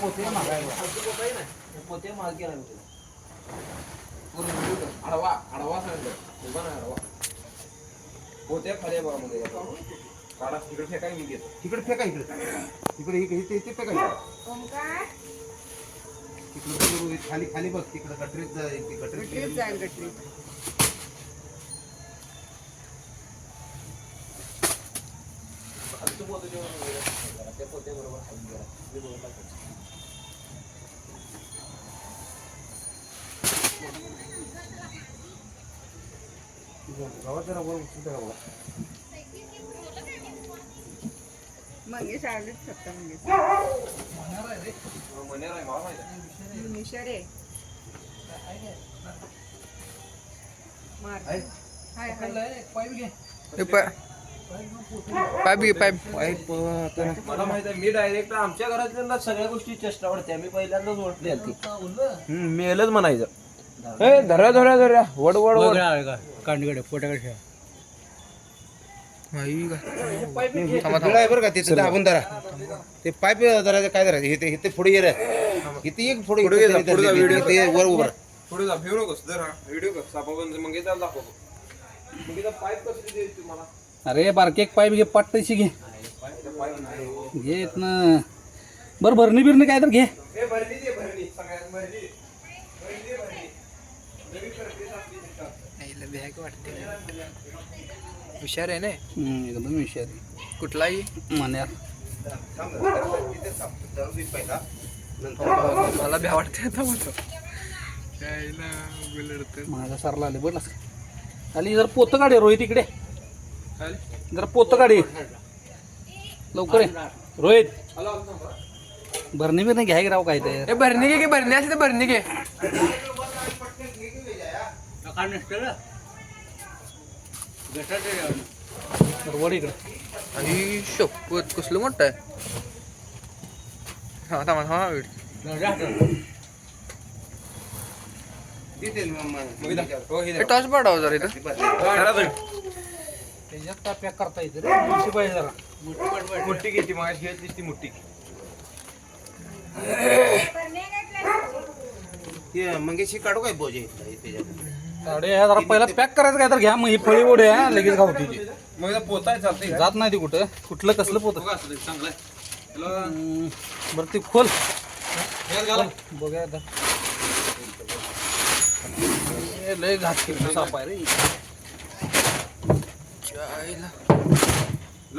पोते मागायला पोते माग केला मी तुला आडवा आडवा सांगितलं. उभा नाही आडवा. पोते खाली बघा मध्ये काढा. तिकडे फेकाय मी घेतो. तिकडे फेका इकडे. इकडे इकडे इथे फेका तिकडे खाली खाली बघ. तिकडे गटरीत जा, गटरीत जाईल गटरीत. खालचं पोते जेवण वगैरे करा. त्या पोते बरोबर खाली करा मी दोन टाकायचं. गावात जरा वर उचलून टाका बघा. मंगेश आलेच फक्त मंगेश मग मनेर आहे मला माहिती आहे. मिशरे मार आहे? हाय हाय पाईप घे पाईप पाईप आता मला माहीत आहे मी डायरेक्ट आमच्या घरातल्या सगळ्या गोष्टी चेष्टा वाढते. मी पहिल्यांदाच ओळखली ती. हम्म, मेलच म्हणायचं. ए धरा धरा धरा. वड वड वड. कांडगडे पोटाकडे बरं का तिथे दाबून धरा. ते पाईप धरायचं काय धरायचं? इथे इथे पुढे ये रे. इथे एक पुढे पुढे जा, पुढे जा, video कर. इथे वर उभं पुढे जा नकोस धर हा. व्हिडिओ सापाबंद मग येतात दाखवतो मग पाईप द्यायची तुम्हाला. अरे बारके एक पाईप घे पाटशी घे पाईप नाही घे. ना. बरं भरणी बिरणी काय तर घे. वाटते. हुशार आहे ना? एकदम विषय कुठलाही? नंतर मला भ्या वाटते आता म्हणतो माझा सरला आले बरं खाली जर पोतं काढे रोहित इकडे. जरा पोतं काढे. लवकर ये. रोहित. भरणी बिरणी घ्या की राव काय ते? ए भरणी घे की भरणी असली तर भरणी घे. वड इकडे. आई शपथ कसलं मोठं आहे. हा थांबा हा वेळ. टॉस पाडावं जरा इथं. त्याच्यात पॅक करता येते रे. मोठी पाहिजे जरा. मोठी घ्यायची माझी घेतली ती मोठी ते मंगेशी काढू काय बोजे इथे अरे जरा पहिला पॅक करायचं काय तर घ्या मग ही फळी ओढे हा लगेच गावती ती मग पोताय का? जात नाही ती कुठं. कुठलं कसलं पोत? चांगलं. हॅलो. बरं ती खोल. घाला. बघूया आता लय घात साप आहे रे. Shaila.